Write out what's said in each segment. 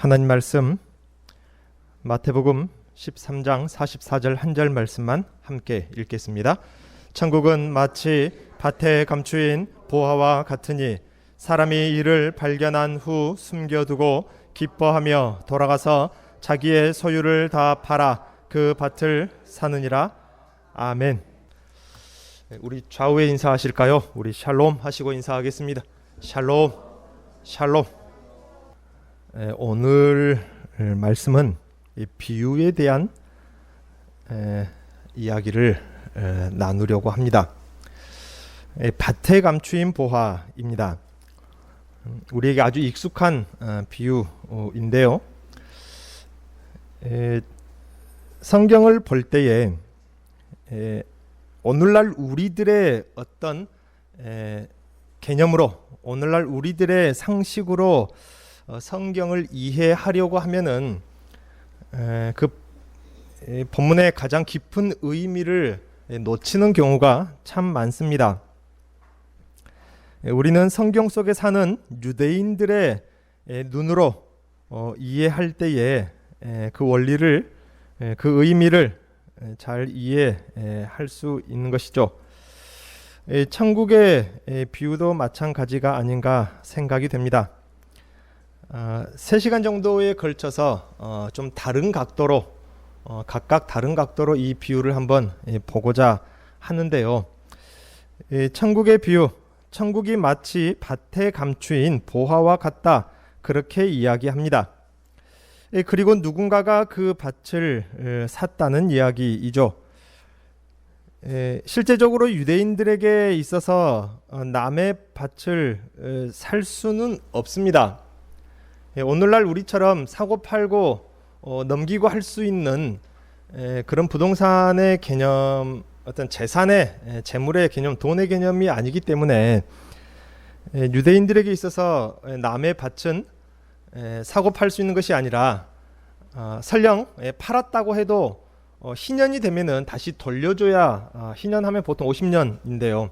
하나님 말씀 마태복음 13장 44절 한 절 말씀만 함께 읽겠습니다. 천국은 마치 밭에 감추인 보화와 같으니 사람이 이를 발견한 후 숨겨두고 기뻐하며 돌아가서 자기의 소유를 다 팔아 그 밭을 사느니라. 아멘. 네, 우리 좌우에 인사하실까요? 우리 샬롬 하시고 인사하겠습니다. 샬롬, 샬롬. 에, 오늘 말씀은 이 비유에 대한 에, 이야기를 에, 나누려고 합니다. 에, 밭에 감추인 보화입니다. 음, 우리에게 아주 익숙한 어, 비유인데요. 에, 성경을 볼 때에 에, 오늘날 우리들의 어떤 에, 개념으로 오늘날 우리들의 상식으로 어, 성경을 이해하려고 하면은 에, 그 에, 본문의 가장 깊은 의미를 에, 놓치는 경우가 참 많습니다. 에, 우리는 성경 속에 사는 유대인들의 에, 눈으로 어, 이해할 때에 에, 그 원리를 에, 그 의미를 에, 잘 이해할 수 있는 것이죠. 에, 천국의 에, 비유도 마찬가지가 아닌가 생각이 됩니다. 아, 3시간 정도에 걸쳐서 어, 좀 다른 각도로 어, 각각 다른 각도로 이 비유를 한번 예, 보고자 하는데요. 예, 천국의 비유, 천국이 마치 밭에 감추인 보화와 같다 그렇게 이야기합니다. 예, 그리고 누군가가 그 밭을 에, 샀다는 이야기이죠. 에, 실제적으로 유대인들에게 있어서 어, 남의 밭을 에, 살 수는 없습니다. 예, 오늘날 우리처럼 사고 팔고 어, 넘기고 할 수 있는 에, 그런 부동산의 개념, 어떤 재산의 에, 재물의 개념, 돈의 개념이 아니기 때문에 에, 유대인들에게 있어서 에, 남의 밭은 에, 사고 팔 수 있는 것이 아니라 아, 설령 에, 팔았다고 해도 어, 희년이 되면은 다시 돌려줘야 아, 희년하면 보통 50년인데요.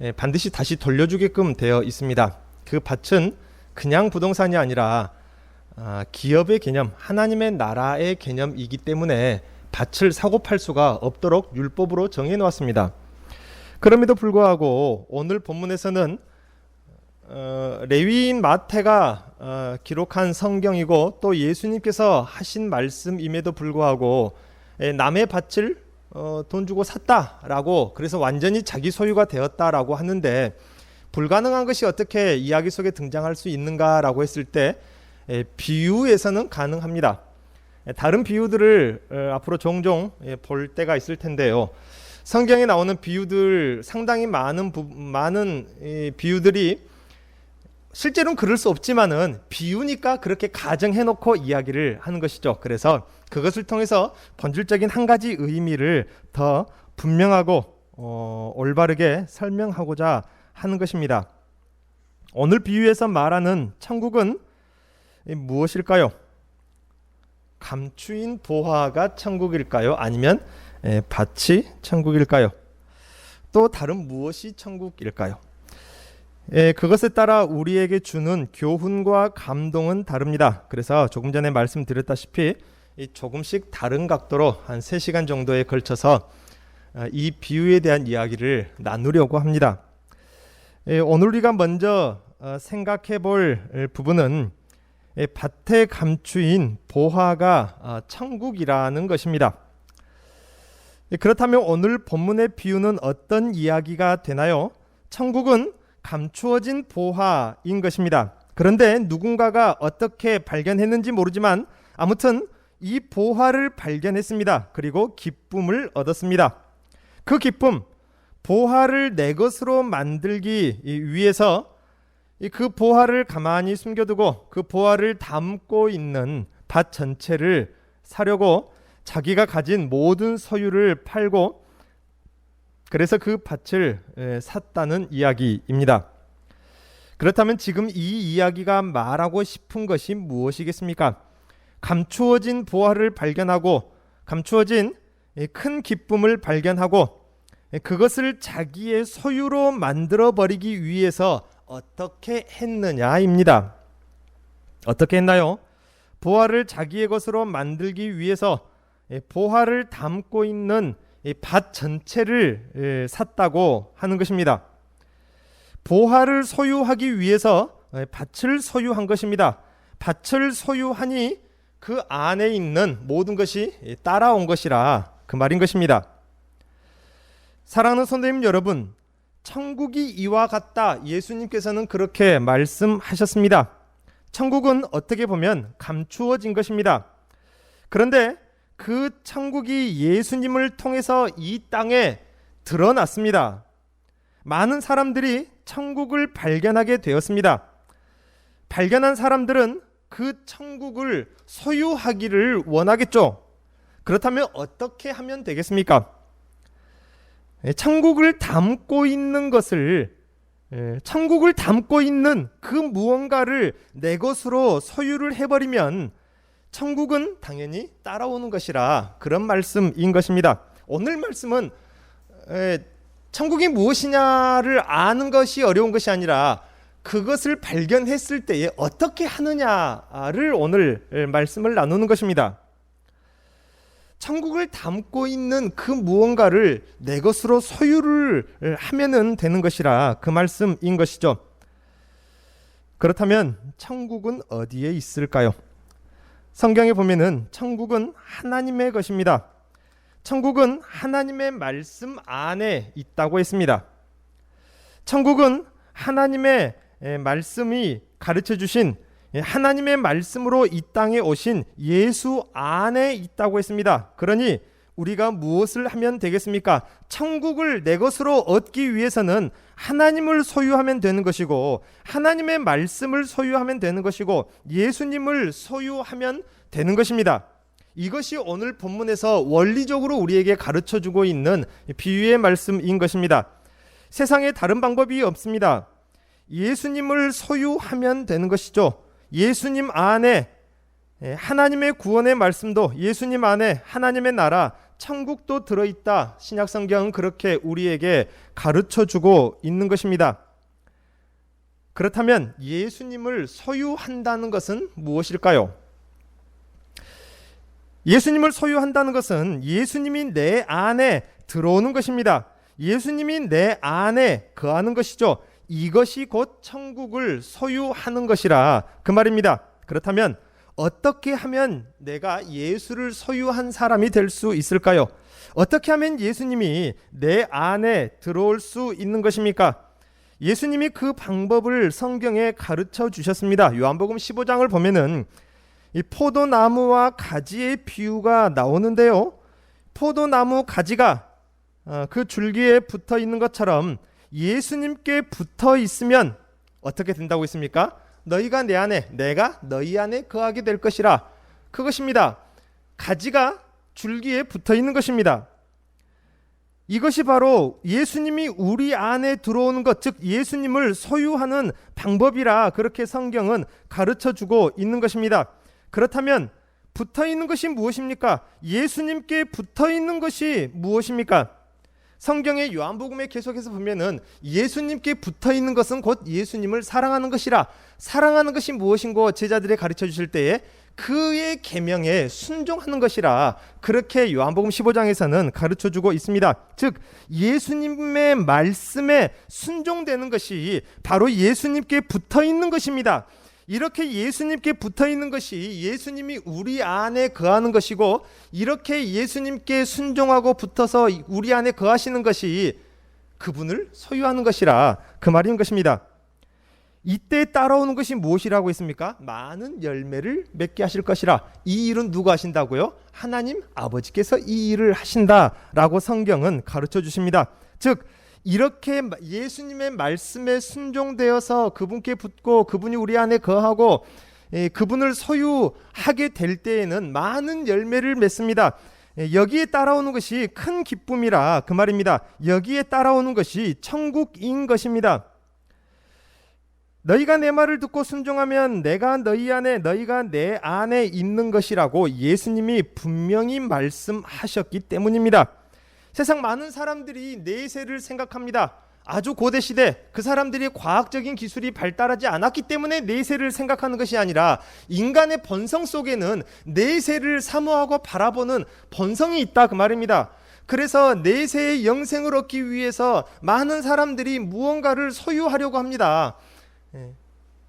에, 반드시 다시 돌려주게끔 되어 있습니다. 그 밭은 그냥 부동산이 아니라 아, 기업의 개념, 하나님의 나라의 개념이기 때문에 밭을 사고 팔 수가 없도록 율법으로 정해 놓았습니다. 그럼에도 불구하고 오늘 본문에서는 어, 레위인 마태가 어, 기록한 성경이고 또 예수님께서 하신 말씀임에도 불구하고 에, 남의 밭을 어, 돈 주고 샀다라고 그래서 완전히 자기 소유가 되었다라고 하는데 불가능한 것이 어떻게 이야기 속에 등장할 수 있는가라고 했을 때 에, 비유에서는 가능합니다. 에, 다른 비유들을 어, 앞으로 종종 예, 볼 때가 있을 텐데요. 성경에 나오는 비유들 상당히 많은 부, 많은 이, 비유들이 실제로는 그럴 수 없지만은 비유니까 그렇게 가정해 놓고 이야기를 하는 것이죠. 그래서 그것을 통해서 본질적인 한 가지 의미를 더 분명하고 어, 올바르게 설명하고자 하는 것입니다. 오늘 비유에서 말하는 천국은 무엇일까요? 감추인 보화가 천국일까요? 아니면 에, 밭이 천국일까요? 또 다른 무엇이 천국일까요? 예, 그것에 따라 우리에게 주는 교훈과 감동은 다릅니다. 그래서 조금 전에 말씀드렸다시피 이 조금씩 다른 각도로 한 3시간 정도에 걸쳐서 아, 이 비유에 대한 이야기를 나누려고 합니다. 예, 오늘 우리가 먼저 어, 생각해 볼 부분은 예, 밭에 감추인 보화가 아, 천국이라는 것입니다. 예, 그렇다면 오늘 본문의 비유는 어떤 이야기가 되나요? 천국은 감추어진 보화인 것입니다. 그런데 누군가가 어떻게 발견했는지 모르지만 아무튼 이 보화를 발견했습니다. 그리고 기쁨을 얻었습니다. 그 기쁨, 보화를 내 것으로 만들기 위해서 그 보화를 가만히 숨겨두고 그 보화를 담고 있는 밭 전체를 사려고 자기가 가진 모든 소유를 팔고 그래서 그 밭을 샀다는 이야기입니다. 그렇다면 지금 이 이야기가 말하고 싶은 것이 무엇이겠습니까? 감추어진 보화를 발견하고 감추어진 큰 기쁨을 발견하고 그것을 자기의 소유로 만들어 버리기 위해서 어떻게 했느냐입니다. 어떻게 했나요? 보화를 자기의 것으로 만들기 위해서 예, 보화를 담고 있는 이밭 전체를 예, 샀다고 하는 것입니다. 보화를 소유하기 위해서 예, 밭을 소유한 것입니다. 밭을 소유하니 그 안에 있는 모든 것이 예, 따라온 것이라 그 말인 것입니다. 사랑하는 선생님 여러분, 천국이 이와 같다. 예수님께서는 그렇게 말씀하셨습니다. 천국은 어떻게 보면 감추어진 것입니다. 그런데 그 천국이 예수님을 통해서 이 땅에 드러났습니다. 많은 사람들이 천국을 발견하게 되었습니다. 발견한 사람들은 그 천국을 소유하기를 원하겠죠. 그렇다면 어떻게 하면 되겠습니까? 예, 천국을 담고 있는 것을 예, 천국을 담고 있는 그 무언가를 내 것으로 소유를 해버리면 천국은 당연히 따라오는 것이라 그런 말씀인 것입니다. 오늘 말씀은 에, 천국이 무엇이냐를 아는 것이 어려운 것이 아니라 그것을 발견했을 때에 어떻게 하느냐를 오늘 에, 말씀을 나누는 것입니다. 천국을 담고 있는 그 무언가를 내 것으로 소유를 하면은 되는 것이라 그 말씀인 것이죠. 그렇다면 천국은 어디에 있을까요? 성경에 보면은 천국은 하나님의 것입니다. 천국은 하나님의 말씀 안에 있다고 했습니다. 천국은 하나님의 말씀이 가르쳐 주신 하나님의 말씀으로 이 땅에 오신 예수 안에 있다고 했습니다. 그러니 우리가 무엇을 하면 되겠습니까? 천국을 내 것으로 얻기 위해서는 하나님을 소유하면 되는 것이고 하나님의 말씀을 소유하면 되는 것이고 예수님을 소유하면 되는 것입니다. 이것이 오늘 본문에서 원리적으로 우리에게 가르쳐 주고 있는 비유의 말씀인 것입니다. 세상에 다른 방법이 없습니다. 예수님을 소유하면 되는 것이죠. 예수님 안에 하나님의 구원의 말씀도 예수님 안에 하나님의 나라 천국도 들어 있다. 신약 성경은 그렇게 우리에게 가르쳐 주고 있는 것입니다. 그렇다면 예수님을 소유한다는 것은 무엇일까요? 예수님을 소유한다는 것은 예수님이 내 안에 들어오는 것입니다. 예수님이 내 안에 거하는 것이죠. 이것이 곧 천국을 소유하는 것이라 그 말입니다. 그렇다면 어떻게 하면 내가 예수를 소유한 사람이 될 수 있을까요? 어떻게 하면 예수님이 내 안에 들어올 수 있는 것입니까? 예수님이 그 방법을 성경에 가르쳐 주셨습니다. 요한복음 15장을 보면은 이 포도나무와 가지의 비유가 나오는데요. 포도나무 가지가 어, 그 줄기에 붙어 있는 것처럼 예수님께 붙어 있으면 어떻게 된다고 했습니까? 너희가 내 안에 내가 너희 안에 거하게 될 것이라 그것입니다. 가지가 줄기에 붙어 있는 것입니다. 이것이 바로 예수님이 우리 안에 들어오는 것, 즉 예수님을 소유하는 방법이라 그렇게 성경은 가르쳐 주고 있는 것입니다. 그렇다면 붙어 있는 것이 무엇입니까? 예수님께 붙어 있는 것이 무엇입니까? 성경의 요한복음에 계속해서 보면은 예수님께 붙어 있는 것은 곧 예수님을 사랑하는 것이라 사랑하는 것이 무엇인고 제자들에 가르쳐 주실 때에 그의 계명에 순종하는 것이라 그렇게 요한복음 15장에서는 가르쳐 주고 있습니다. 즉 예수님의 말씀에 순종되는 것이 바로 예수님께 붙어 있는 것입니다. 이렇게 예수님께 붙어 있는 것이 예수님이 우리 안에 거하는 것이고 이렇게 예수님께 순종하고 붙어서 우리 안에 거하시는 것이 그분을 소유하는 것이라 그 말인 것입니다. 이때 따라오는 것이 무엇이라고 했습니까? 많은 열매를 맺게 하실 것이라. 이 일은 누가 하신다고요? 하나님 아버지께서 이 일을 하신다라고 성경은 가르쳐 주십니다. 즉 이렇게 예수님의 말씀에 순종되어서 그분께 붙고 그분이 우리 안에 거하고 예, 그분을 소유하게 될 때에는 많은 열매를 맺습니다. 예, 여기에 따라오는 것이 큰 기쁨이라 그 말입니다. 여기에 따라오는 것이 천국인 것입니다. 너희가 내 말을 듣고 순종하면 내가 너희 안에 너희가 내 안에 있는 것이라고 예수님이 분명히 말씀하셨기 때문입니다. 세상 많은 사람들이 내세를 생각합니다. 아주 고대 시대 그 사람들이 과학적인 기술이 발달하지 않았기 때문에 내세를 생각하는 것이 아니라 인간의 본성 속에는 내세를 사모하고 바라보는 본성이 있다 그 말입니다. 그래서 내세의 영생을 얻기 위해서 많은 사람들이 무언가를 소유하려고 합니다. 예.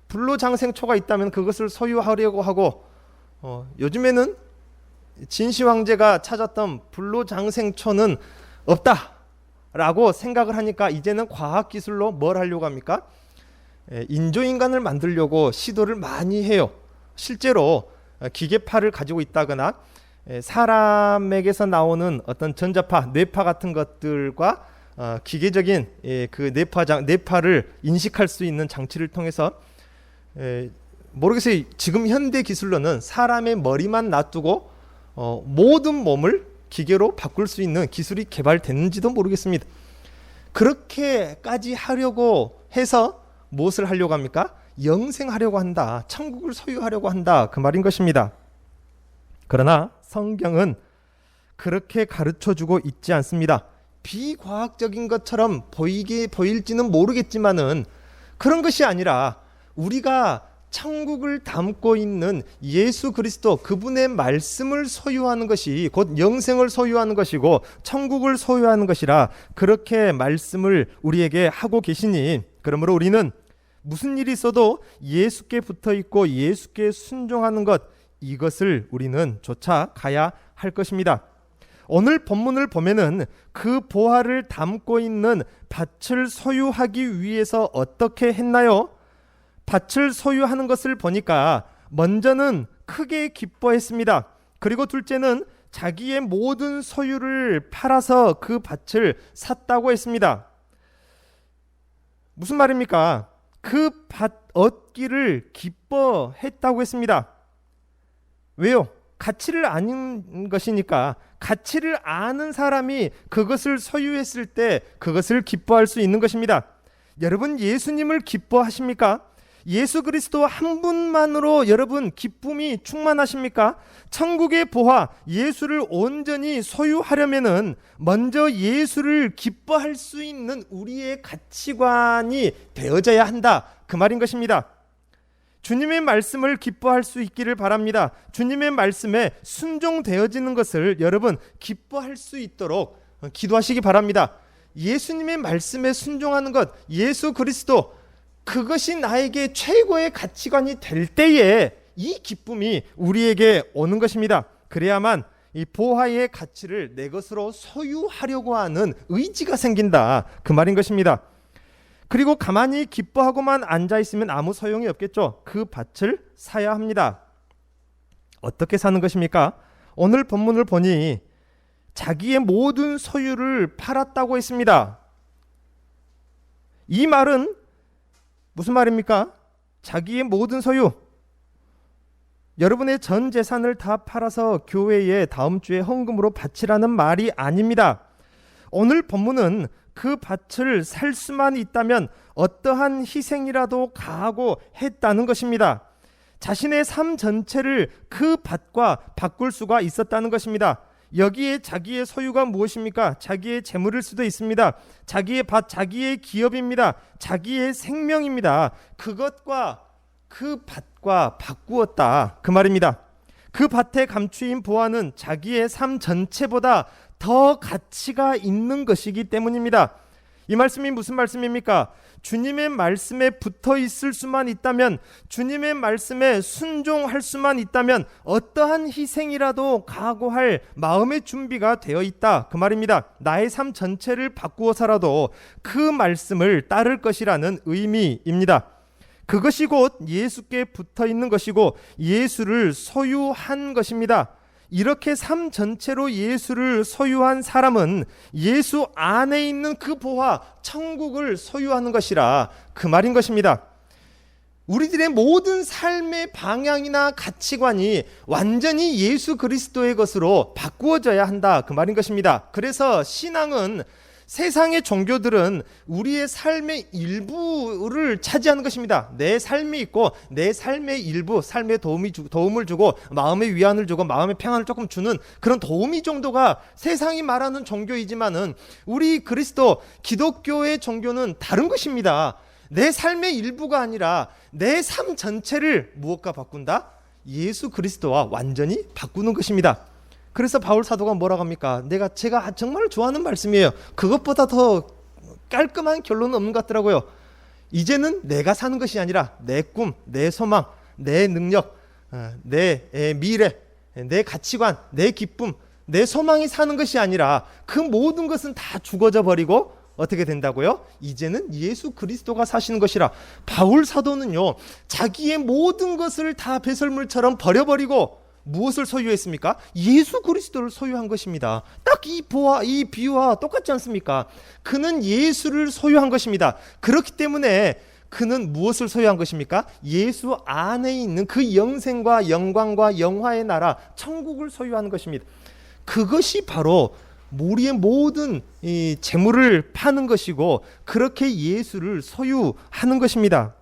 불로장생초가 있다면 그것을 소유하려고 하고 어, 요즘에는 진시 황제가 찾았던 불로장생초는 없다라고 생각을 하니까 이제는 과학 기술로 뭘 하려고 합니까? 예, 인조 인간을 만들려고 시도를 많이 해요. 실제로 어, 기계파를 가지고 있다거나 예, 사람에게서 나오는 어떤 전자파, 뇌파 같은 것들과 어, 기계적인 예, 그 뇌파 장, 뇌파를 인식할 수 있는 장치를 통해서 에, 모르겠어요. 지금 현대 기술로는 사람의 머리만 놔두고 어, 모든 몸을 기계로 바꿀 수 있는 기술이 개발됐는지도 모르겠습니다. 그렇게까지 하려고 해서 무엇을 하려고 합니까? 영생하려고 한다. 천국을 소유하려고 한다. 그 말인 것입니다. 그러나 성경은 그렇게 가르쳐 주고 있지 않습니다. 비과학적인 것처럼 보이게 보일지는 모르겠지만은 그런 것이 아니라 우리가 천국을 담고 있는 예수 그리스도 그분의 말씀을 소유하는 것이 곧 영생을 소유하는 것이고 천국을 소유하는 것이라 그렇게 말씀을 우리에게 하고 계시니 그러므로 우리는 무슨 일이 있어도 예수께 붙어 있고 예수께 순종하는 것 이것을 우리는 쫓아 가야 할 것입니다. 오늘 본문을 보면은 그 보화를 담고 있는 밭을 소유하기 위해서 어떻게 했나요? 밭을 소유하는 것을 보니까 먼저는 크게 기뻐했습니다. 그리고 둘째는 자기의 모든 소유를 팔아서 그 밭을 샀다고 했습니다. 무슨 말입니까? 그 밭 얻기를 기뻐했다고 했습니다. 왜요? 가치를 아는 것이니까 가치를 아는 사람이 그것을 소유했을 때 그것을 기뻐할 수 있는 것입니다. 여러분 예수님을 기뻐하십니까? 예수 그리스도 한 분만으로 여러분 기쁨이 충만하십니까? 천국의 보화 예수를 온전히 소유하려면은 먼저 예수를 기뻐할 수 있는 우리의 가치관이 되어져야 한다. 그 말인 것입니다. 주님의 말씀을 기뻐할 수 있기를 바랍니다. 주님의 말씀에 순종되어지는 것을 여러분 기뻐할 수 있도록 기도하시기 바랍니다. 예수님의 말씀에 순종하는 것, 예수 그리스도 그것이 나에게 최고의 가치관이 될 때에 이 기쁨이 우리에게 오는 것입니다. 그래야만 이 보화의 가치를 내 것으로 소유하려고 하는 의지가 생긴다. 그 말인 것입니다. 그리고 가만히 기뻐하고만 앉아 있으면 아무 소용이 없겠죠. 그 밭을 사야 합니다. 어떻게 사는 것입니까? 오늘 본문을 보니 자기의 모든 소유를 팔았다고 했습니다. 이 말은 무슨 말입니까? 자기의 모든 소유, 여러분의 전 재산을 다 팔아서 교회에 다음 주에 헌금으로 바치라는 말이 아닙니다. 오늘 본문은 그 밭을 살 수만 있다면 어떠한 희생이라도 가하고 했다는 것입니다. 자신의 삶 전체를 그 밭과 바꿀 수가 있었다는 것입니다. 여기에 자기의 소유가 무엇입니까? 자기의 재물일 수도 있습니다. 자기의 밭, 자기의 기업입니다. 자기의 생명입니다. 그것과 그 밭과 바꾸었다. 그 말입니다. 그 밭에 감추인 보화는 자기의 삶 전체보다 더 가치가 있는 것이기 때문입니다. 이 말씀이 무슨 말씀입니까? 주님의 말씀에 붙어 있을 수만 있다면, 주님의 말씀에 순종할 수만 있다면, 어떠한 희생이라도 각오할 마음의 준비가 되어 있다. 그 말입니다. 나의 삶 전체를 바꾸어서라도 그 말씀을 따를 것이라는 의미입니다. 그것이 곧 예수께 붙어 있는 것이고, 예수를 소유한 것입니다. 이렇게 삶 전체로 예수를 소유한 사람은 예수 안에 있는 그 보화, 천국을 소유하는 것이라 그 말인 것입니다. 우리들의 모든 삶의 방향이나 가치관이 완전히 예수 그리스도의 것으로 바꾸어져야 한다. 그 말인 것입니다. 그래서 신앙은 세상의 종교들은 우리의 삶의 일부를 차지하는 것입니다. 내 삶이 있고 내 삶의 일부, 삶에 도움이 주, 도움을 주고 마음의 위안을 주고 마음의 평안을 조금 주는 그런 도우미 정도가 세상이 말하는 종교이지만은 우리 그리스도 기독교의 종교는 다른 것입니다. 내 삶의 일부가 아니라 내 삶 전체를 무엇과 바꾼다? 예수 그리스도와 완전히 바꾸는 것입니다. 그래서 바울 사도가 뭐라고 합니까? 내가 제가 정말 좋아하는 말씀이에요. 그것보다 더 깔끔한 결론은 없는 것 같더라고요. 이제는 내가 사는 것이 아니라 내 꿈, 내 소망, 내 능력, 어, 내 에, 미래, 내 가치관, 내 기쁨, 내 소망이 사는 것이 아니라 그 모든 것은 다 죽어져 버리고 어떻게 된다고요? 이제는 예수 그리스도가 사시는 것이라. 바울 사도는요, 자기의 모든 것을 다 배설물처럼 버려버리고 무엇을 소유했습니까? 예수 그리스도를 소유한 것입니다. 딱 이 보아 이 비유와 똑같지 않습니까? 그는 예수를 소유한 것입니다. 그렇기 때문에 그는 무엇을 소유한 것입니까? 예수 안에 있는 그 영생과 영광과 영화의 나라 천국을 소유하는 것입니다. 그것이 바로 우리의 모든 이 재물을 파는 것이고 그렇게 예수를 소유하는 것입니다.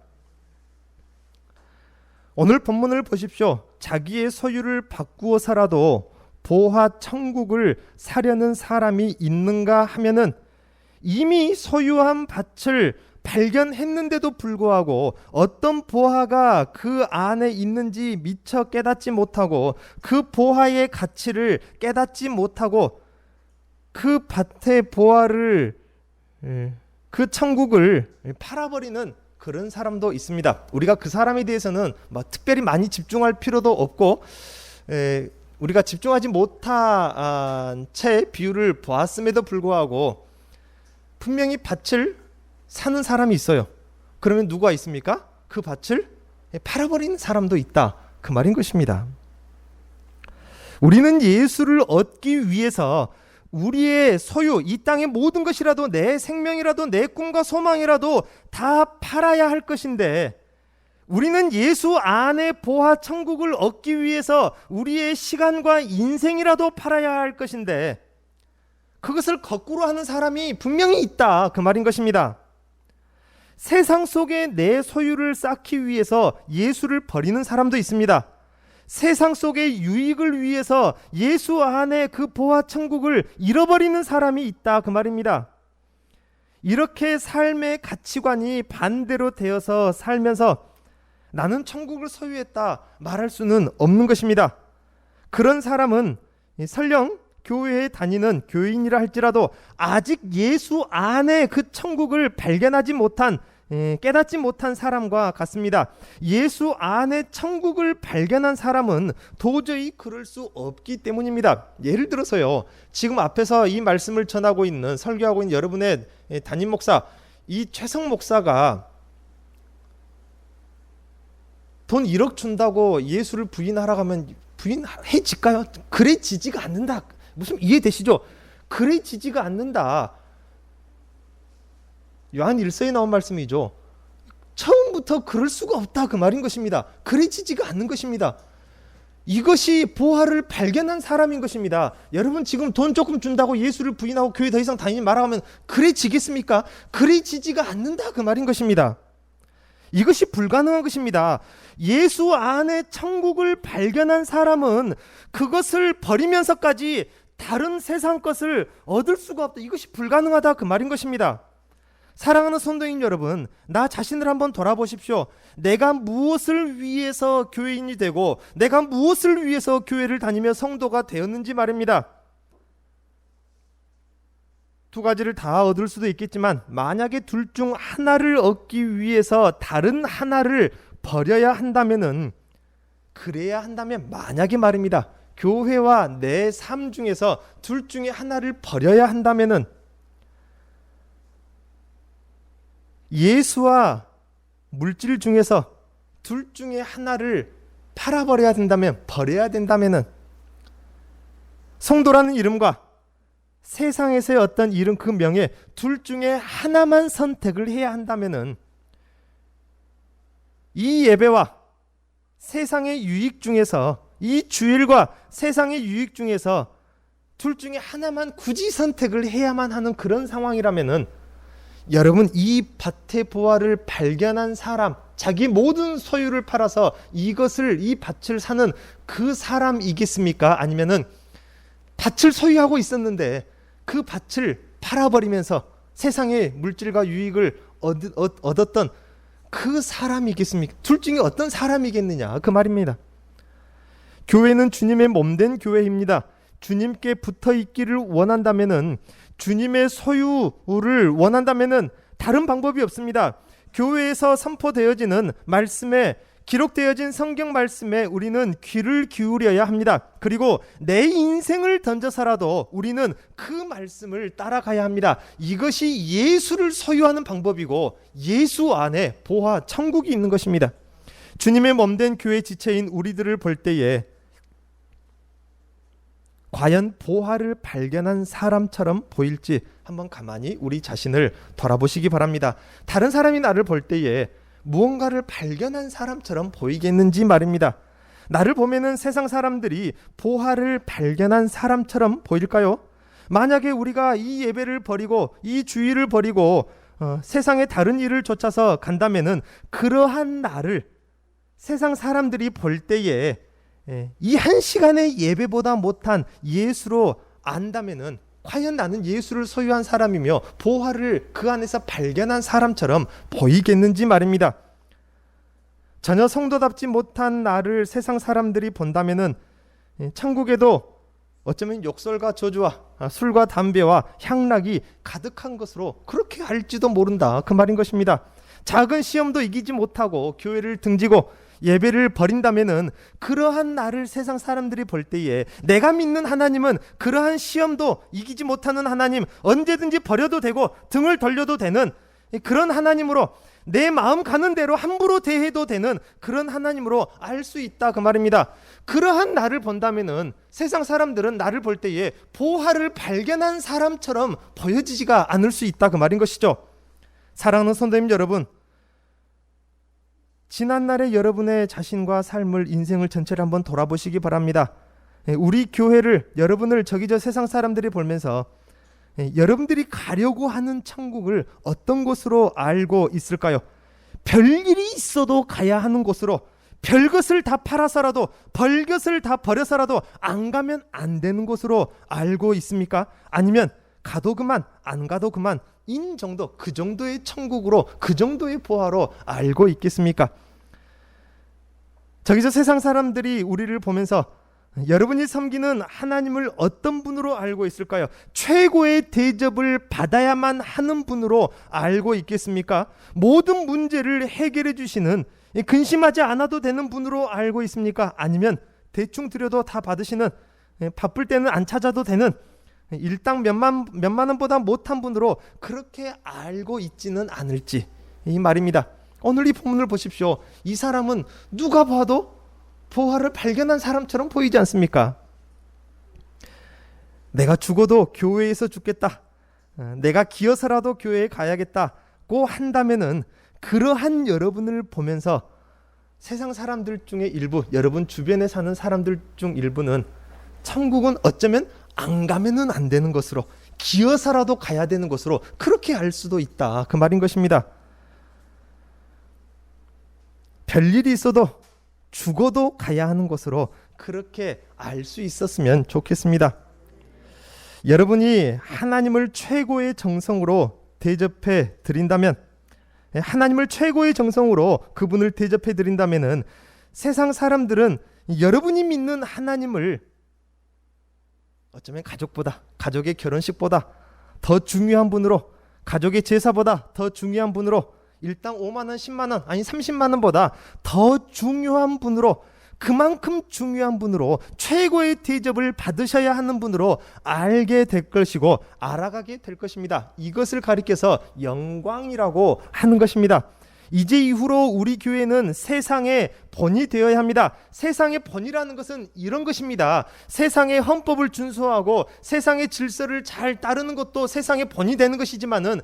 오늘 본문을 보십시오. 자기의 소유를 바꾸어 살아도 보화 천국을 사려는 사람이 있는가 하면은 이미 소유한 밭을 발견했는데도 불구하고 어떤 보화가 그 안에 있는지 미처 깨닫지 못하고 그 보화의 가치를 깨닫지 못하고 그 밭의 보화를 예, 그 천국을 팔아버리는 그런 사람도 있습니다. 우리가 그 사람에 대해서는 뭐 특별히 많이 집중할 필요도 없고 에, 우리가 집중하지 못한 채 비유를 보았음에도 불구하고 분명히 밭을 사는 사람이 있어요. 그러면 누가 있습니까? 그 밭을 팔아버리는 사람도 있다. 그 말인 것입니다. 우리는 예수를 얻기 위해서 우리의 소유, 이 땅의 모든 것이라도 내 생명이라도 내 꿈과 소망이라도 다 팔아야 할 것인데 우리는 예수 안에 보화 천국을 얻기 위해서 우리의 시간과 인생이라도 팔아야 할 것인데 그것을 거꾸로 하는 사람이 분명히 있다. 그 말인 것입니다. 세상 속에 내 소유를 쌓기 위해서 예수를 버리는 사람도 있습니다. 세상 속의 유익을 위해서 예수 안에 그 보화 천국을 잃어버리는 사람이 있다 그 말입니다. 이렇게 삶의 가치관이 반대로 되어서 살면서 나는 천국을 소유했다 말할 수는 없는 것입니다. 그런 사람은 설령 교회에 다니는 교인이라 할지라도 아직 예수 안에 그 천국을 발견하지 못한 예, 깨닫지 못한 사람과 같습니다. 예수 안에 천국을 발견한 사람은 도저히 그럴 수 없기 때문입니다. 예를 들어서요. 지금 앞에서 이 말씀을 전하고 있는 설교하고 있는 여러분의 예, 담임 목사 이 최성 목사가 돈 1억 준다고 예수를 부인하라고 하면 부인해질까요? 그래 지지가 않는다. 무슨 이해되시죠? 그래 지지가 않는다. 요한 1서에 나온 말씀이죠. 처음부터 그럴 수가 없다 그 말인 것입니다. 그래지지가 않는 것입니다. 이것이 보화를 발견한 사람인 것입니다. 여러분 지금 돈 조금 준다고 예수를 부인하고 교회 더 이상 다니지 말아 하면 그래지겠습니까? 그래지지가 않는다 그 말인 것입니다. 이것이 불가능한 것입니다. 예수 안에 천국을 발견한 사람은 그것을 버리면서까지 다른 세상 것을 얻을 수가 없다. 이것이 불가능하다 그 말인 것입니다. 사랑하는 성도인 여러분, 나 자신을 한번 돌아보십시오. 내가 무엇을 위해서 교인이 되고 내가 무엇을 위해서 교회를 다니며 성도가 되었는지 말입니다. 두 가지를 다 얻을 수도 있겠지만 만약에 둘 중 하나를 얻기 위해서 다른 하나를 버려야 한다면은 그래야 한다면 만약에 말입니다. 교회와 내 삶 중에서 둘 중에 하나를 버려야 한다면은 예수와 물질 중에서 둘 중에 하나를 팔아버려야 된다면 버려야 된다면은 성도라는 이름과 세상에서의 어떤 이름 그 명예 둘 중에 하나만 선택을 해야 한다면은 이 예배와 세상의 유익 중에서 이 주일과 세상의 유익 중에서 둘 중에 하나만 굳이 선택을 해야만 하는 그런 상황이라면은 여러분 이 밭의 보화를 발견한 사람, 자기 모든 소유를 팔아서 이것을 이 밭을 사는 그 사람이겠습니까? 아니면은 밭을 소유하고 있었는데 그 밭을 팔아버리면서 세상의 물질과 유익을 얻, 얻, 얻었던 그 사람이겠습니까? 둘 중에 어떤 사람이겠느냐 그 말입니다. 교회는 주님의 몸 된 교회입니다. 주님께 붙어 있기를 원한다면은 주님의 소유를 원한다면은 다른 방법이 없습니다. 교회에서 선포되어지는 말씀에 기록되어진 성경 말씀에 우리는 귀를 기울여야 합니다. 그리고 내 인생을 던져서라도 우리는 그 말씀을 따라가야 합니다. 이것이 예수를 소유하는 방법이고 예수 안에 보화 천국이 있는 것입니다. 주님의 몸된 교회 지체인 우리들을 볼 때에 과연 보화를 발견한 사람처럼 보일지 한번 가만히 우리 자신을 돌아보시기 바랍니다. 다른 사람이 나를 볼 때에 무언가를 발견한 사람처럼 보이겠는지 말입니다. 나를 보면은 세상 사람들이 보화를 발견한 사람처럼 보일까요? 만약에 우리가 이 예배를 버리고 이 주의를 버리고 어, 세상의 다른 일을 쫓아서 간다면은 그러한 나를 세상 사람들이 볼 때에 예, 이한 시간의 예배보다 못한 예수로 안다면은 과연 나는 예수를 소유한 사람이며 보화를 그 안에서 발견한 사람처럼 보이겠는지 말입니다. 전혀 성도답지 못한 나를 세상 사람들이 본다면은 예, 천국에도 어쩌면 욕설과 저주와 아, 술과 담배와 향락이 가득한 것으로 그렇게 알지도 모른다 그 말인 것입니다. 작은 시험도 이기지 못하고 교회를 등지고 예배를 버린다면은 그러한 나를 세상 사람들이 볼 때에 내가 믿는 하나님은 그러한 시험도 이기지 못하는 하나님 언제든지 버려도 되고 등을 돌려도 되는 그런 하나님으로 내 마음 가는 대로 함부로 대해도 되는 그런 하나님으로 알 수 있다 그 말입니다. 그러한 나를 본다면은 세상 사람들은 나를 볼 때에 보화를 발견한 사람처럼 보여지지가 않을 수 있다 그 말인 것이죠. 사랑하는 선생님 여러분, 지난날의 여러분의 자신과 삶을 인생을 전체를 한번 돌아보시기 바랍니다. 예, 우리 교회를 여러분을 저기 저 세상 사람들이 보면서 예, 여러분들이 가려고 하는 천국을 어떤 곳으로 알고 있을까요? 별일이 있어도 가야 하는 곳으로 별것을 다 팔아서라도 벌것을 다 버려서라도 안 가면 안 되는 곳으로 알고 있습니까? 아니면 가도 그만 안 가도 그만 인 정도 그 정도의 천국으로 그 정도의 보화로 알고 있겠습니까? 저기서 세상 사람들이 우리를 보면서 여러분이 섬기는 하나님을 어떤 분으로 알고 있을까요? 최고의 대접을 받아야만 하는 분으로 알고 있겠습니까? 모든 문제를 해결해 주시는 근심하지 않아도 되는 분으로 알고 있습니까? 아니면 대충 드려도 다 받으시는 바쁠 때는 안 찾아도 되는 일당 몇만 몇만 원보다 못한 분으로 그렇게 알고 있지는 않을지 이 말입니다. 오늘 이 본문을 보십시오. 이 사람은 누가 봐도 보화를 발견한 사람처럼 보이지 않습니까? 내가 죽어도 교회에서 죽겠다. 어, 내가 기어서라도 교회에 가야겠다고 한다면은 그러한 여러분을 보면서 세상 사람들 중에 일부, 여러분 주변에 사는 사람들 중 일부는 천국은 어쩌면 안 가면은 안 되는 것으로 기어서라도 가야 되는 것으로 그렇게 알 수도 있다. 그 말인 것입니다. 별일이 있어도 죽어도 가야 하는 곳으로 그렇게 알 수 있었으면 좋겠습니다. 여러분이 하나님을 최고의 정성으로 대접해 드린다면 하나님을 최고의 정성으로 그분을 대접해 드린다면은 세상 사람들은 여러분이 믿는 하나님을 어쩌면 가족보다 가족의 결혼식보다 더 중요한 분으로 가족의 제사보다 더 중요한 분으로 일당 5만 원, 10만 원, 아니 30만 원보다 더 중요한 분으로 그만큼 중요한 분으로 최고의 대접을 받으셔야 하는 분으로 알게 될 것이고 알아가게 될 것입니다. 이것을 가리켜서 영광이라고 하는 것입니다. 이제 이후로 우리 교회는 세상의 본이 되어야 합니다. 세상의 본이라는 것은 이런 것입니다. 세상의 헌법을 준수하고 세상의 질서를 잘 따르는 것도 세상의 본이 되는 것이지만은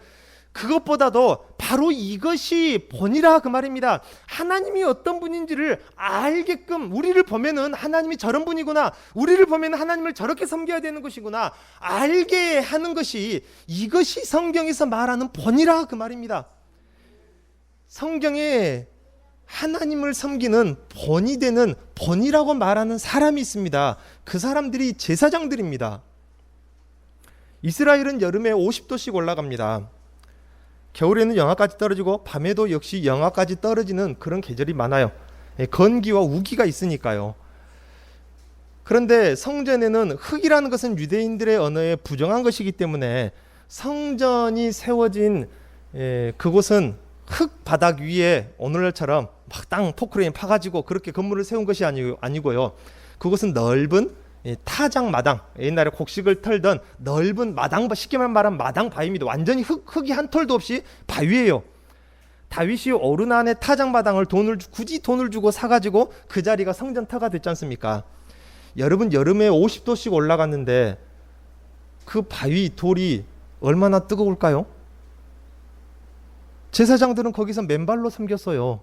그것보다도 바로 이것이 본이라 그 말입니다. 하나님이 어떤 분인지를 알게끔 우리를 보면은 하나님이 저런 분이구나. 우리를 보면 하나님을 저렇게 섬겨야 되는 것이구나. 알게 하는 것이 이것이 성경에서 말하는 본이라 그 말입니다. 성경에 하나님을 섬기는 본이 되는 본이라고 말하는 사람이 있습니다. 그 사람들이 제사장들입니다. 이스라엘은 여름에 50도씩 올라갑니다. 겨울에는 영하까지 떨어지고 밤에도 역시 영하까지 떨어지는 그런 계절이 많아요. 예, 건기와 우기가 있으니까요. 그런데 성전에는 흙이라는 것은 유대인들의 언어에 부정한 것이기 때문에 성전이 세워진 예, 그곳은 흙 바닥 위에 오늘날처럼 막 땅 포크레인 파가지고 그렇게 건물을 세운 것이 아니, 아니고요. 그곳은 넓은 이 타작 마당 옛날에 곡식을 털던 넓은 마당 쉽게 말하면 마당 바위입니다. 완전히 흙, 흙이 한 톨도 없이 바위예요. 다윗이 오르난의 타작 마당을 돈을 주- 굳이 돈을 주고 사가지고 그 자리가 성전터가 됐지 않습니까? 여러분 여름에 50도씩 올라갔는데 그 바위 돌이 얼마나 뜨거울까요? 제사장들은 거기서 맨발로 섬겼어요.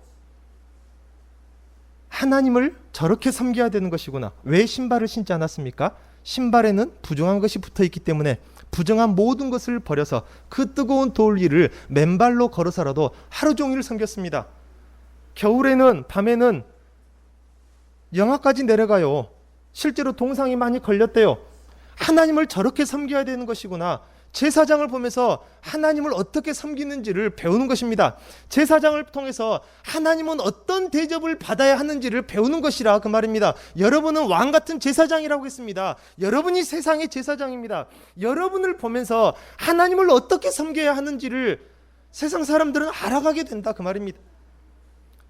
하나님을 저렇게 섬겨야 되는 것이구나. 왜 신발을 신지 않았습니까? 신발에는 부정한 것이 붙어 있기 때문에 부정한 모든 것을 버려서 그 뜨거운 돌 위를 맨발로 걸어서라도 하루 종일 섬겼습니다. 겨울에는 밤에는 영하까지 내려가요. 실제로 동상이 많이 걸렸대요. 하나님을 저렇게 섬겨야 되는 것이구나. 제사장을 보면서 하나님을 어떻게 섬기는지를 배우는 것입니다. 제사장을 통해서 하나님은 어떤 대접을 받아야 하는지를 배우는 것이라 그 말입니다. 여러분은 왕 같은 제사장이라고 했습니다. 여러분이 세상의 제사장입니다. 여러분을 보면서 하나님을 어떻게 섬겨야 하는지를 세상 사람들은 알아가게 된다 그 말입니다.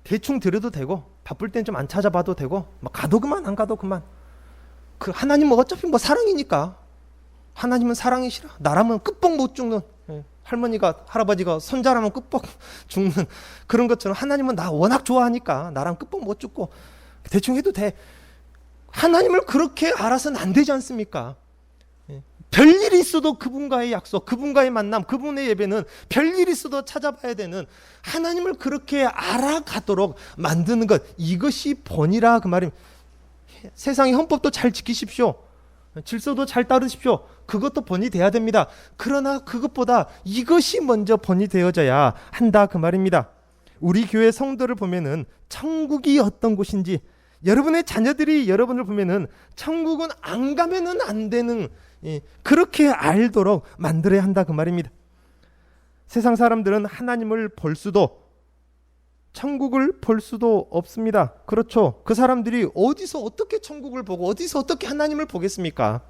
대충 들어도 되고 바쁠 땐 좀 안 찾아봐도 되고 막 가도 그만 안 가도 그만. 그 하나님 뭐 어차피 뭐 사랑이니까 하나님은 사랑이시라. 나라면 끝복 못 죽는 예, 할머니가 할아버지가 손자라면 끝복 죽는 그런 것처럼 하나님은 나 워낙 좋아하니까 나랑 끝복 못 죽고 대충 해도 돼. 하나님을 그렇게 알아서는 안 되지 않습니까? 예, 별일이 있어도 그분과의 약속, 그분과의 만남, 그분의 예배는 별일이 있어도 찾아봐야 되는 하나님을 그렇게 알아가도록 만드는 것 이것이 본이라 그 말입니다. 세상의 헌법도 잘 지키십시오. 질서도 잘 따르십시오. 그것도 본이 돼야 됩니다. 그러나 그것보다 이것이 먼저 본이 되어져야 한다 그 말입니다. 우리 교회 성도를 보면은 천국이 어떤 곳인지 여러분의 자녀들이 여러분을 보면은 천국은 안 가면은 안 되는 예, 그렇게 알도록 만들어야 한다 그 말입니다. 세상 사람들은 하나님을 볼 수도 천국을 볼 수도 없습니다. 그렇죠. 그 사람들이 어디서 어떻게 천국을 보고 어디서 어떻게 하나님을 보겠습니까?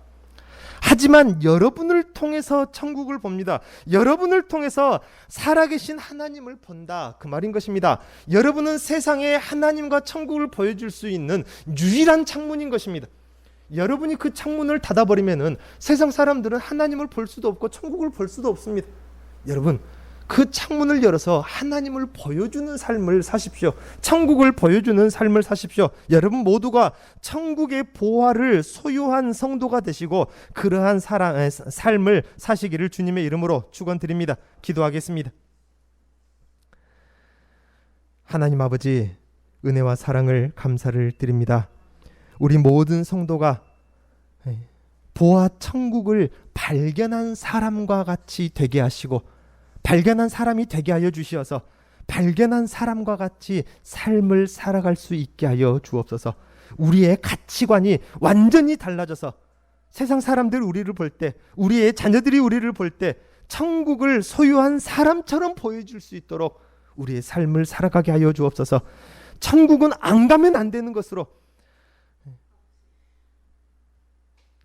하지만 여러분을 통해서 천국을 봅니다. 여러분을 통해서 살아계신 하나님을 본다. 그 말인 것입니다. 여러분은 세상에 하나님과 천국을 보여줄 수 있는 유일한 창문인 것입니다. 여러분이 그 창문을 닫아버리면은 세상 사람들은 하나님을 볼 수도 없고 천국을 볼 수도 없습니다. 여러분, 그 창문을 열어서 하나님을 보여주는 삶을 사십시오. 천국을 보여주는 삶을 사십시오. 여러분 모두가 천국의 보화를 소유한 성도가 되시고 그러한 사랑, 에, 삶을 사시기를 주님의 이름으로 축원드립니다. 기도하겠습니다. 하나님 아버지 은혜와 사랑을 감사를 드립니다. 우리 모든 성도가 보아 천국을 발견한 사람과 같이 되게 하시고 발견한 사람이 되게 하여 주시어서 발견한 사람과 같이 삶을 살아갈 수 있게 하여 주옵소서. 우리의 가치관이 완전히 달라져서 세상 사람들 우리를 볼 때, 우리의 자녀들이 우리를 볼 때 천국을 소유한 사람처럼 보여줄 수 있도록 우리의 삶을 살아가게 하여 주옵소서. 천국은 안 가면 안 되는 것으로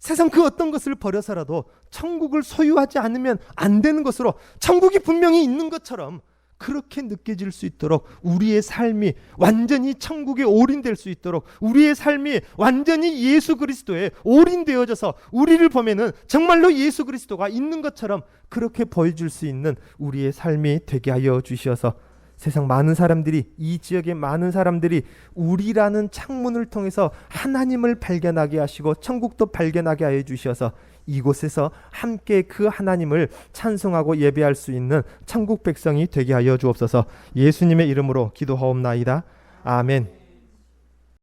세상 그 어떤 것을 버려서라도 천국을 소유하지 않으면 안 되는 것으로 천국이 분명히 있는 것처럼 그렇게 느껴질 수 있도록 우리의 삶이 완전히 천국에 올인될 수 있도록 우리의 삶이 완전히 예수 그리스도에 올인되어져서 우리를 보면은 정말로 예수 그리스도가 있는 것처럼 그렇게 보여줄 수 있는 우리의 삶이 되게 하여 주시어서 세상 많은 사람들이 이 지역의 많은 사람들이 우리라는 창문을 통해서 하나님을 발견하게 하시고 천국도 발견하게 하여 주셔서 이곳에서 함께 그 하나님을 찬송하고 예배할 수 있는 천국 백성이 되게 하여 주옵소서. 예수님의 이름으로 기도하옵나이다. 아멘.